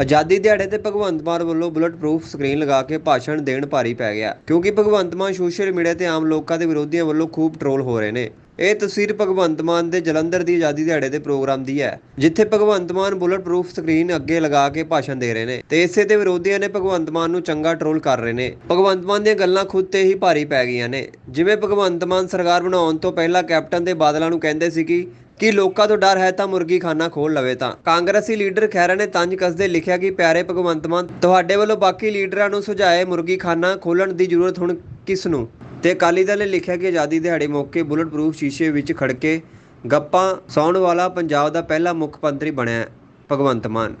ਆਜ਼ਾਦੀ ਦਿਹਾੜੇ ਤੇ ਭਗਵੰਤ ਮਾਨ ਵੱਲੋਂ ਬੁਲਟ ਪ੍ਰੂਫ ਸਕਰੀਨ ਲਗਾ ਕੇ ਭਾਸ਼ਣ ਦੇਣ ਭਾਰੀ ਪੈ ਗਿਆ, ਕਿਉਂਕਿ ਭਗਵੰਤ ਮਾਨ ਸੋਸ਼ਲ ਮੀਡੀਆ ਤੇ ਆਮ ਲੋਕਾਂ ਦੇ ਵਿਰੋਧੀਆਂ ਵੱਲੋਂ ਖੂਬ ਟਰੋਲ ਹੋ ਰਹੇ ਨੇ। ਇਹ ਤਸਵੀਰ ਭਗਵੰਤ ਮਾਨ ਦੇ ਜਲੰਧਰ ਦੀ ਆਜ਼ਾਦੀ ਦਿਹਾੜੇ ਦੇ ਪ੍ਰੋਗਰਾਮ ਦੀ ਹੈ, ਜਿੱਥੇ Bhagwant Mann bullet proof screen ਅੱਗੇ ਲਗਾ ਕੇ ਭਾਸ਼ਣ ਦੇ ਰਹੇ ਨੇ ਤੇ ਇਸੇ ਤੇ ਵਿਰੋਧੀਆਂ ਨੇ ਭਗਵੰਤ ਮਾਨ ਨੂੰ ਚੰਗਾ ਟਰੋਲ ਕਰ ਰਹੇ ਨੇ। ਭਗਵੰਤ ਮਾਨ ਦੀਆਂ ਗੱਲਾਂ ਖੁਦ ਤੇ ਹੀ ਭਾਰੀ ਪੈ ਗਈਆਂ ਨੇ। ਜਿਵੇਂ ਭਗਵੰਤ ਮਾਨ ਸਰਕਾਰ ਬਣਾਉਣ ਤੋਂ ਪਹਿਲਾਂ ਕੈਪਟਨ ਦੇ ਬਾਦਲਾਂ ਨੂੰ ਕਹਿੰਦੇ ਸੀ ਕਿ ਕਿ ਲੋਕਾਂ ਤੋਂ ਡਰ ਹੈ ਤਾਂ ਮੁਰਗੀ ਖਾਨਾ ਖੋਲ ਲਵੇ ਤਾਂ। ਕਾਂਗਰਸੀ ਲੀਡਰ ਖਹਿਰਾ ਨੇ ਤੰਜ ਕੱਸਦੇ ਲਿਖਿਆ ਕਿ, ਪਿਆਰੇ ਭਗਵੰਤ ਮਾਨ, ਤੁਹਾਡੇ ਵੱਲੋਂ ਬਾਕੀ ਲੀਡਰਾਂ ਨੂੰ ਸੁਝਾਏ ਮੁਰਗੀ ਖਾਨਾ ਖੋਲਣ ਦੀ ਜ਼ਰੂਰਤ ਹੁਣ ਕਿਸ ਨੂੰ? ਤੇ ਅਕਾਲੀ ਦਲ ਨੇ ਲਿਖਿਆ ਕਿ ਆਜ਼ਾਦੀ ਦਿਹਾੜੇ ਮੌਕੇ ਬੁਲਟ ਪ੍ਰੂਫ ਸ਼ੀਸ਼ੇ ਵਿੱਚ ਖੜ ਕੇ ਗੱਪਾਂ ਸੌਣ ਵਾਲਾ ਪੰਜਾਬ ਦਾ ਪਹਿਲਾ ਮੁੱਖ ਮੰਤਰੀ ਬਣਿਆ ਭਗਵੰਤ ਮਾਨ।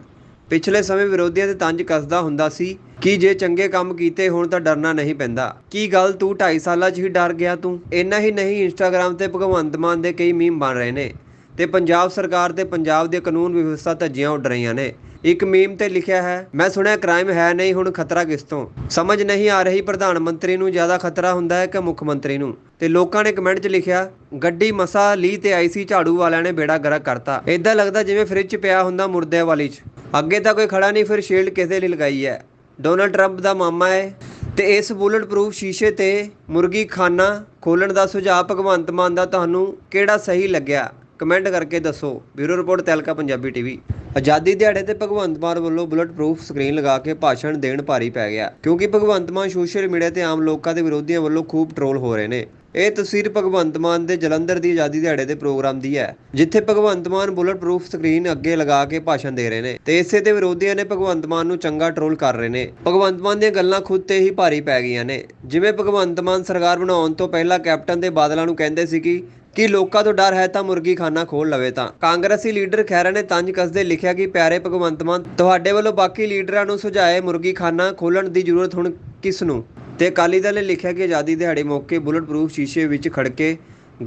ਪਿਛਲੇ ਸਮੇਂ ਵਿਰੋਧੀਆਂ ਤੇ ਤੰਜ ਕੱਸਦਾ ਹੁੰਦਾ ਸੀ ਕਿ ਜੇ ਚੰਗੇ ਕੰਮ ਕੀਤੇ ਹੋਣ ਤਾਂ ਡਰਨਾ ਨਹੀਂ ਪੈਂਦਾ। ਕੀ ਗੱਲ ਤੂੰ 2.5 ਸਾਲਾਂ 'ਚ ਹੀ ਡਰ ਗਿਆ ਤੂੰ? ਇੰਨਾ ਹੀ ਨਹੀਂ ਇੰਸਟਾਗ੍ਰam ਤੇ ਭਗਵੰਤ ਮਾਨ ਦੇ ਕਈ ਮੀਮ ਬਣ ਰਹੇ ਨੇ। ਤੇ ਪੰਜਾਬ ਸਰਕਾਰ ਤੇ ਪੰਜਾਬ ਦੇ ਕਾਨੂੰਨ ਵਿਵਸਥਾ ਧੱਜੀਆਂ ਉੱਡ ਰਹੀਆਂ ਨੇ। ਇੱਕ ਮੀਮ ਤੇ ਲਿਖਿਆ ਹੈ, ਮੈਂ ਸੁਣਿਆ ਕ੍ਰਾਈਮ ਹੈ ਨਹੀਂ, ਹੁਣ ਖਤਰਾ ਕਿਸ ਤੋਂ? ਸਮਝ ਨਹੀਂ ਆ ਰਹੀ ਪ੍ਰਧਾਨ ਮੰਤਰੀ ਨੂੰ, ਜ਼ਿਆਦਾ ਖਤਰਾ ਹੁੰਦਾ ਹੈ ਕਿ ਮੁੱਖ ਮੰਤਰੀ ਨੂੰ। ਤੇ ਲੋਕਾਂ ਨੇ ਕਮੈਂਟ 'ਚ ਲਿਖਿਆ, ਗੱਡੀ ਮਸਾ ਲੀ ਤੇ ਆਈ ਸੀ, ਝਾੜੂ ਵਾਲਿਆਂ ਨੇ ਬੇੜਾ ਗਰਕ ਕਰਤਾ। ਇਦਾਂ ਲੱਗਦਾ ਜਿਵੇਂ ਫ੍ਰਿਜ 'ਚ ਪਿਆ ਹੁੰਦਾ ਮੁਰਦਿਆਂ ਵਾਲੀ 'ਚ। ਅੱਗੇ ਤਾਂ ਕੋਈ ਖੜਾ ਨਹੀਂ, ਫਿਰ ਸ਼ੀਲਡ ਕਿਸੇ ਲਈ ਲਗਾਈ ਹੈ? ਡੋਨਲਡ ਟਰੰਪ ਦਾ ਮਾਮਾ ਹੈ ਤੇ ਇਸ ਬੁਲਟ ਪ੍ਰੂਫ ਸ਼ੀਸ਼ੇ ਤੇ ਮੁਰਗੀ ਖਾਨਾ ਖੋਲਣ ਦਾ ਸੁਝਾਅ ਭਗਵੰਤ ਮਾਨ ਦਾ ਤੁਹਾਨੂੰ ਕਿਹੜਾ ਸਹੀ ਲੱਗਿਆ? ਕਮੈਂਟ ਕਰਕੇ ਦੱਸੋ। Bureau report Tehelka Punjabi TV. ਆਜ਼ਾਦੀ ਦਿਹਾੜੇ ਤੇ ਭਗਵੰਤ ਮਾਨ ਵੱਲੋਂ ਬੁਲਟ ਪ੍ਰੂਫ ਸਕਰੀਨ ਲਗਾ ਕੇ ਭਾਸ਼ਣ ਦੇਣ ਭਾਰੀ ਪੈ ਗਿਆ। ਕਿਉਂਕਿ ਭਗਵੰਤ ਮਾਨ ਸੋਸ਼ਲ ਮੀਡੀਆ ਤੇ ਆਮ ਲੋਕਾਂ ਦੇ ਵਿਰੋਧੀਆਂ ਵੱਲੋਂ ਖੂਬ ਟਰੋਲ ਹੋ ਰਹੇ ਨੇ। ਇਹ ਤਸਵੀਰ ਭਗਵੰਤ ਮਾਨ ਦੇ ਜਲੰਧਰ ਦੀ ਆਜ਼ਾਦੀ ਦਿਹਾੜੇ ਦੇ ਪ੍ਰੋਗਰਾਮ ਦੀ ਹੈ, ਜਿੱਥੇ Bhagwant Mann bullet proof screen ਅੱਗੇ ਲਗਾ ਕੇ ਭਾਸ਼ਣ ਦੇ ਰਹੇ ਨੇ ਤੇ ਇਸੇ ਤੇ ਵਿਰੋਧੀਆਂ ਨੇ ਭਗਵੰਤ ਮਾਨ ਨੂੰ ਚੰਗਾ ਟਰੋਲ ਕਰ ਰਹੇ ਨੇ। ਭਗਵੰਤ ਮਾਨ ਦੀਆਂ ਗੱਲਾਂ ਖੁਦ ਤੇ ਹੀ ਭਾਰੀ ਪੈ ਗਈਆਂ ਨੇ। ਜਿਵੇਂ ਭਗਵੰਤ ਮਾਨ ਸਰਕਾਰ ਬਣਾਉਣ ਤੋਂ ਪਹਿਲਾਂ ਕੈਪਟਨ ਦੇ ਬਾਦਲਾਂ ਨੂੰ ਕਹਿੰਦੇ ਸੀ ਕਿ ਕਿ ਲੋਕਾਂ ਤੋਂ ਡਰ ਹੈ ਤਾਂ ਮੁਰਗੀ ਖਾਨਾ ਖੋਲ ਲਵੇ ਤਾਂ। ਕਾਂਗਰਸੀ ਲੀਡਰ ਖਹਿਰਾ ਨੇ ਤੰਜ ਕੱਸਦੇ ਲਿਖਿਆ ਕਿ, ਪਿਆਰੇ ਭਗਵੰਤ ਮਾਨ, ਤੁਹਾਡੇ ਵੱਲੋਂ ਬਾਕੀ ਲੀਡਰਾਂ ਨੂੰ ਸੁਝਾਏ ਮੁਰਗੀ ਖਾਨਾ ਖੋਲਣ ਦੀ ਜ਼ਰੂਰਤ ਹੁਣ ਕਿਸ ਨੂੰ? ਤੇ ਅਕਾਲੀ ਦਲ ਨੇ ਲਿਖਿਆ ਕਿ ਆਜ਼ਾਦੀ ਦਿਹਾੜੇ ਮੌਕੇ ਬੁਲਟ ਪ੍ਰੂਫ ਸ਼ੀਸ਼ੇ ਵਿੱਚ ਖੜਕੇ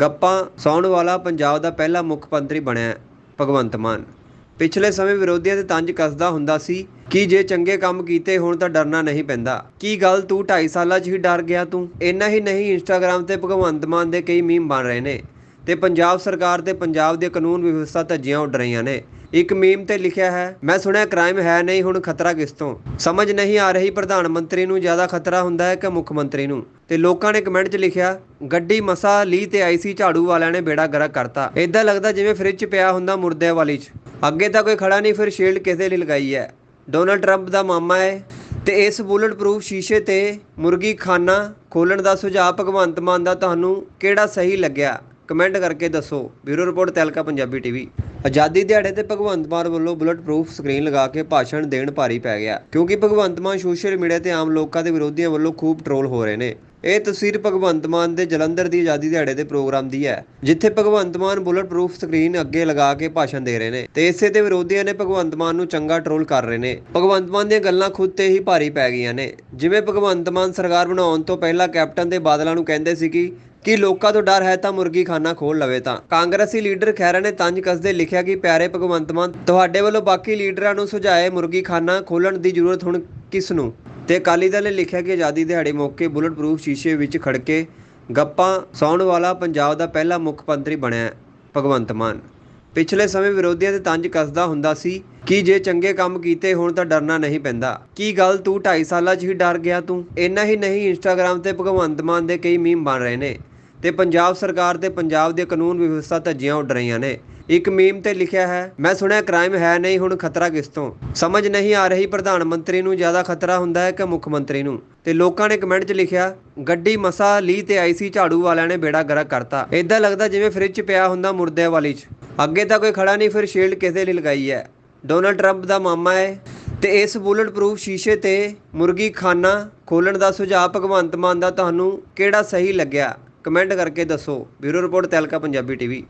ਗੱਪਾਂ ਸੌਣ ਵਾਲਾ ਪੰਜਾਬ ਦਾ ਪਹਿਲਾ ਮੁੱਖ ਮੰਤਰੀ ਬਣਿਆ ਭਗਵੰਤ ਮਾਨ। ਪਿਛਲੇ ਸਮੇਂ ਵਿਰੋਧੀਆਂ ਤੇ ਤੰਜ ਕੱਸਦਾ ਹੁੰਦਾ ਸੀ ਕਿ ਜੇ ਚੰਗੇ ਕੰਮ ਕੀਤੇ ਹੋਣ ਤਾਂ ਡਰਨਾ ਨਹੀਂ ਪੈਂਦਾ। ਕੀ ਗੱਲ ਤੂੰ 2.5 ਸਾਲਾਂ 'ਚ ਹੀ ਡਰ ਗਿਆ ਤੂੰ? ਇੰਨਾ ਹੀ ਨਹੀਂ ਇੰਸਟਾਗ੍ਰam ਤੇ ਭਗਵੰਤ ਮਾਨ ਦੇ ਕਈ ਮੀਮ ਬਣ ਰਹੇ ਨੇ। ਤੇ ਪੰਜਾਬ ਸਰਕਾਰ ਤੇ ਪੰਜਾਬ ਦੇ ਕਾਨੂੰਨ ਵਿਵਸਥਾ ਧੱਜੀਆਂ ਉੱਡ ਰਹੀਆਂ ਨੇ। ਇੱਕ ਮੀਮ ਤੇ ਲਿਖਿਆ ਹੈ, ਮੈਂ ਸੁਣਿਆ ਕ੍ਰਾਈਮ ਹੈ ਨਹੀਂ, ਹੁਣ ਖਤਰਾ ਕਿਸ ਤੋਂ? ਸਮਝ ਨਹੀਂ ਆ ਰਹੀ ਪ੍ਰਧਾਨ ਮੰਤਰੀ ਨੂੰ, ਜ਼ਿਆਦਾ ਖਤਰਾ ਹੁੰਦਾ ਹੈ ਕਿ ਮੁੱਖ ਮੰਤਰੀ ਨੂੰ। ਤੇ ਲੋਕਾਂ ਨੇ ਕਮੈਂਟ 'ਚ ਲਿਖਿਆ, ਗੱਡੀ ਮਸਾ ਲੀ ਤੇ ਆਈ ਸੀ, ਝਾੜੂ ਵਾਲਿਆਂ ਨੇ ਬੇੜਾ ਗਰਕ ਕਰਤਾ। ਇਦਾਂ ਲੱਗਦਾ ਜਿਵੇਂ ਫ੍ਰਿਜ 'ਚ ਪਿਆ ਹੁੰਦਾ ਮੁਰਦਿਆਂ ਵਾਲੀ 'ਚ। ਅੱਗੇ ਤਾਂ ਕੋਈ ਖੜਾ ਨਹੀਂ, ਫਿਰ ਸ਼ੀਲਡ ਕਿਸੇ ਲਈ ਲਗਾਈ ਹੈ? ਡੋਨਲਡ ਟਰੰਪ ਦਾ ਮਾਮਾ ਹੈ। ਤੇ ਇਸ ਬੁਲਟ ਪ੍ਰੂਫ ਸ਼ੀਸ਼ੇ ਤੇ ਮੁਰਗੀ ਖਾਨਾ ਖੋਲਣ ਦਾ ਸੁਝਾਅ ਭਗਵੰਤ ਮਾਨ ਦਾ ਤੁਹਾਨੂੰ ਕਿਹੜਾ ਸਹੀ ਲੱਗਿਆ? ਕਮੈਂਟ ਕਰਕੇ ਦੱਸੋ। Bureau report Tehelka Punjabi TV. ਆਜ਼ਾਦੀ ਦਿਹਾੜੇ ਤੇ ਭਗਵੰਤ ਮਾਨ ਵੱਲੋਂ ਬੁਲਟ ਪ੍ਰੂਫ ਸਕਰੀਨ ਲਗਾ ਕੇ ਭਾਸ਼ਣ ਦੇਣ ਭਾਰੀ ਪੈ ਗਿਆ, ਕਿਉਂਕਿ ਭਗਵੰਤ ਮਾਨ ਸੋਸ਼ਲ ਮੀਡੀਆ ਤੇ ਆਮ ਲੋਕਾਂ ਦੇ ਵਿਰੋਧੀਆਂ ਵੱਲੋਂ ਖੂਬ ਟਰੋਲ ਹੋ ਰਹੇ ਨੇ। ਇਹ ਤਸਵੀਰ ਭਗਵੰਤ ਮਾਨ ਦੇ ਜਲੰਧਰ ਦੀ ਆਜ਼ਾਦੀ ਦਿਹਾੜੇ ਦੇ ਪ੍ਰੋਗਰਾਮ ਦੀ ਹੈ, ਜਿੱਥੇ Bhagwant Mann bullet proof screen ਅੱਗੇ ਲਗਾ ਕੇ ਭਾਸ਼ਣ ਦੇ ਰਹੇ ਨੇ ਤੇ ਇਸੇ ਤੇ ਵਿਰੋਧੀਆਂ ਨੇ ਭਗਵੰਤ ਮਾਨ ਨੂੰ ਚੰਗਾ ਟਰੋਲ ਕਰ ਰਹੇ ਨੇ। ਭਗਵੰਤ ਮਾਨ ਦੀਆਂ ਗੱਲਾਂ ਖੁਦ ਤੇ ਹੀ ਭਾਰੀ ਪੈ ਗਈਆਂ ਨੇ। ਜਿਵੇਂ ਭਗਵੰਤ ਮਾਨ ਸਰਕਾਰ ਬਣਾਉਣ ਤੋਂ ਪਹਿਲਾਂ ਕੈਪਟਨ ਦੇ ਬਾਦਲਾਂ ਨੂੰ ਕਹਿੰਦੇ ਸੀ ਕਿ ਕਿ ਲੋਕਾਂ ਤੋਂ ਡਰ ਹੈ ਤਾਂ ਮੁਰਗੀ ਖਾਨਾ ਖੋਲ ਲਵੇ ਤਾਂ। ਕਾਂਗਰਸੀ ਲੀਡਰ ਖਹਿਰਾ ਨੇ ਤੰਜ ਕੱਸਦੇ ਲਿਖਿਆ ਕਿ ਪਿਆਰੇ ਭਗਵੰਤ ਮਾਨ, ਤੁਹਾਡੇ ਵੱਲੋਂ ਬਾਕੀ ਲੀਡਰਾਂ ਨੂੰ ਸੁਝਾਏ ਮੁਰਗੀ ਖਾਨਾ ਖੋਲਣ ਦੀ ਜ਼ਰੂਰਤ ਹੁਣ ਕਿਸ ਨੂੰ? ਤੇ ਅਕਾਲੀ ਦਲ ਨੇ ਲਿਖਿਆ ਕਿ ਆਜ਼ਾਦੀ ਦਿਹਾੜੇ ਮੌਕੇ ਬੁਲਟ ਪ੍ਰੂਫ ਸ਼ੀਸ਼ੇ ਵਿੱਚ ਖੜਕੇ ਗੱਪਾਂ ਸੌਣ ਵਾਲਾ ਪੰਜਾਬ ਦਾ ਪਹਿਲਾ ਮੁੱਖ ਮੰਤਰੀ ਬਣਿਆ ਭਗਵੰਤ ਮਾਨ। ਪਿਛਲੇ ਸਮੇਂ ਵਿਰੋਧੀਆਂ ਤੇ ਤੰਜ ਕੱਸਦਾ ਹੁੰਦਾ ਸੀ ਕਿ ਜੇ ਚੰਗੇ ਕੰਮ ਕੀਤੇ ਹੋਣ ਤਾਂ ਡਰਨਾ ਨਹੀਂ ਪੈਂਦਾ। ਕੀ ਗੱਲ ਤੂੰ 2.5 ਸਾਲਾਂ 'ਚ ਹੀ ਡਰ ਗਿਆ ਤੂੰ? ਇੰਨਾ ਹੀ ਨਹੀਂ ਇੰਸਟਾਗ੍ਰam ਤੇ ਭਗਵੰਤ ਮਾਨ ਦੇ ਕਈ ਮੀਮ ਬਣ ਰਹੇ ਨੇ। ਤੇ ਪੰਜਾਬ ਸਰਕਾਰ ਤੇ ਪੰਜਾਬ ਦੇ ਕਾਨੂੰਨ ਵਿਵਸਥਾ ਧੱਜੀਆਂ ਉੱਡ ਰਹੀਆਂ ਨੇ। ਇੱਕ ਮੀਮ ਤੇ ਲਿਖਿਆ ਹੈ, ਮੈਂ ਸੁਣਿਆ ਕ੍ਰਾਈਮ ਹੈ ਨਹੀਂ, ਹੁਣ ਖਤਰਾ ਕਿਸ ਤੋਂ? ਸਮਝ ਨਹੀਂ ਆ ਰਹੀ ਪ੍ਰਧਾਨ ਮੰਤਰੀ ਨੂੰ, ਜ਼ਿਆਦਾ ਖਤਰਾ ਹੁੰਦਾ ਹੈ ਕਿ ਮੁੱਖ ਮੰਤਰੀ ਨੂੰ। ਤੇ ਲੋਕਾਂ ਨੇ ਕਮੈਂਟ 'ਚ ਲਿਖਿਆ, ਗੱਡੀ ਮਸਾ ਲੀ ਤੇ ਆਈ ਸੀ, ਝਾੜੂ ਵਾਲਿਆਂ ਨੇ ਬੇੜਾ ਗਰਕ ਕਰਤਾ। ਇਦਾਂ ਲੱਗਦਾ ਜਿਵੇਂ ਫ੍ਰਿਜ 'ਚ ਪਿਆ ਹੁੰਦਾ ਮੁਰਦਿਆਂ ਵਾਲੀ 'ਚ। ਅੱਗੇ ਤਾਂ ਕੋਈ ਖੜਾ ਨਹੀਂ, ਫਿਰ ਸ਼ੀਲਡ ਕਿਸੇ ਲਈ ਲਗਾਈ ਹੈ? ਡੋਨਲਡ ਟਰੰਪ ਦਾ ਮਾਮਾ ਹੈ ਤੇ ਇਸ ਬੁਲਟ ਪ੍ਰੂਫ ਸ਼ੀਸ਼ੇ ਤੇ ਮੁਰਗੀ ਖਾਨਾ ਖੋਲਣ ਦਾ ਸੁਝਾਅ ਭਗਵੰਤ ਮਾਨ ਦਾ ਤੁਹਾਨੂੰ ਕਿਹੜਾ ਸਹੀ ਲੱਗਿਆ? ਕਮੈਂਟ ਕਰਕੇ ਦੱਸੋ। Bureau report Tehelka Punjabi TV.